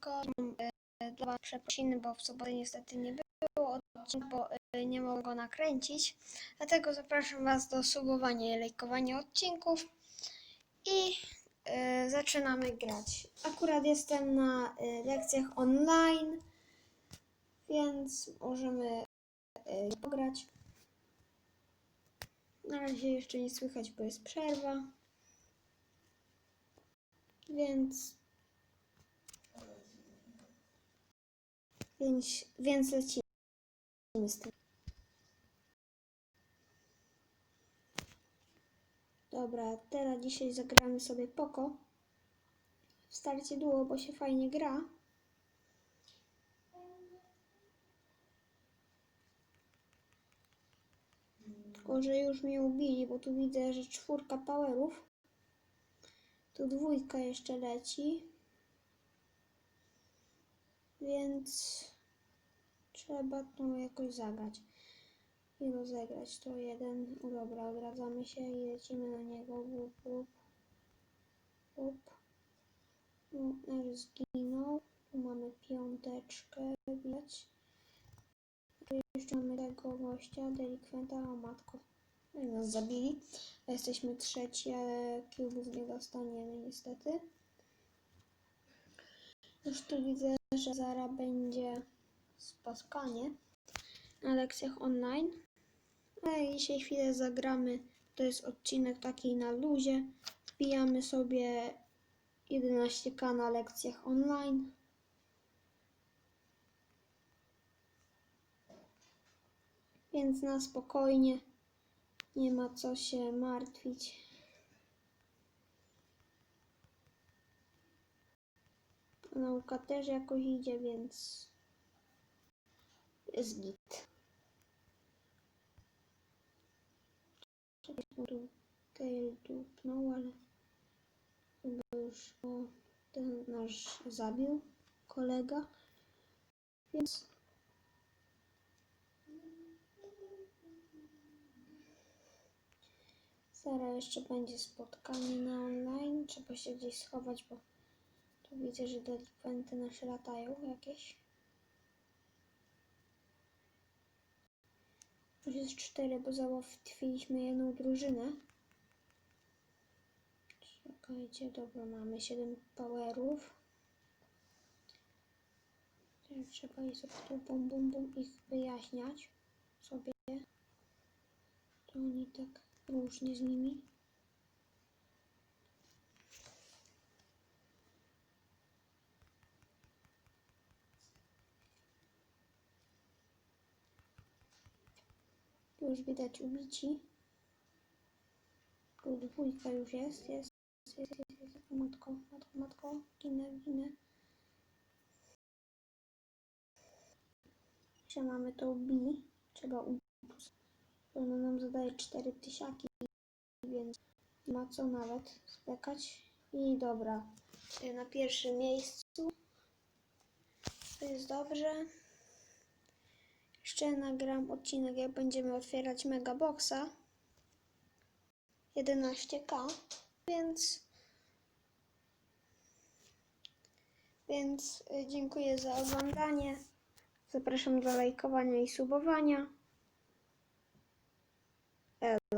tylko e, dla Was przeprosiny, bo w sobotę niestety nie było odcinka, bo e, nie mogę go nakręcić. Dlatego zapraszam Was do subowania i lajkowania odcinków i e, zaczynamy grać. Akurat jestem na e, lekcjach online, więc możemy e, pograć. Na razie jeszcze nie słychać, bo jest przerwa. Więc. Więc, więc lecimy z tym. Dobra, teraz dzisiaj zagramy sobie Poko. W starcie duo, bo się fajnie gra. Tylko, że już mnie ubili, bo tu widzę, że czwórka powerów. Tu dwójka jeszcze leci. Więc trzeba to jakoś zagrać. I rozegrać to jeden. Dobra, odradzamy się i lecimy na niego. Łup, łup. Łup. No, R zginął. Tu mamy piąteczkę, widać. Jeszcze mamy tego gościa, delikwenta, o matko. No nas zabili. Jesteśmy trzeci, ale cubów nie dostaniemy niestety. Już tu widzę, że zaraz będzie spotkanie na lekcjach online. Ale dzisiaj chwilę zagramy. To jest odcinek taki na luzie. Wbijamy sobie 11k na lekcjach online. Więc na spokojnie. Nie ma co się martwić. Nauka też jakoś idzie, więc jest git. Czegoś mu tu tail dupnął, ale chyba już go ten nasz zabił kolega. Więc Zaraz jeszcze będzie spotkanie na online. Trzeba się gdzieś schować, bo tu widzę, że delikwenty nasze latają jakieś. Już jest cztery, bo załatwiliśmy jedną drużynę. Czekajcie, dobra, mamy 7 powerów. Trzeba je sobie tu bum, bum, bum ich wyjaśniać sobie. To oni tak różnie z nimi. Już widać ubici. Tu dwójka już jest, jest, jest, jest, jest, jest. Matko, matko, matko, ginę, ginę. Jeszcze mamy to B, trzeba ubić. Ona nam zadaje 4 tysiaki, więc ma co nawet spekać. I dobra, y, na pierwszym miejscu. To jest dobrze. Jeszcze nagram odcinek, jak będziemy otwierać Megaboxa. 11k, więc więc y, dziękuję za oglądanie. Zapraszam do lajkowania i subowania.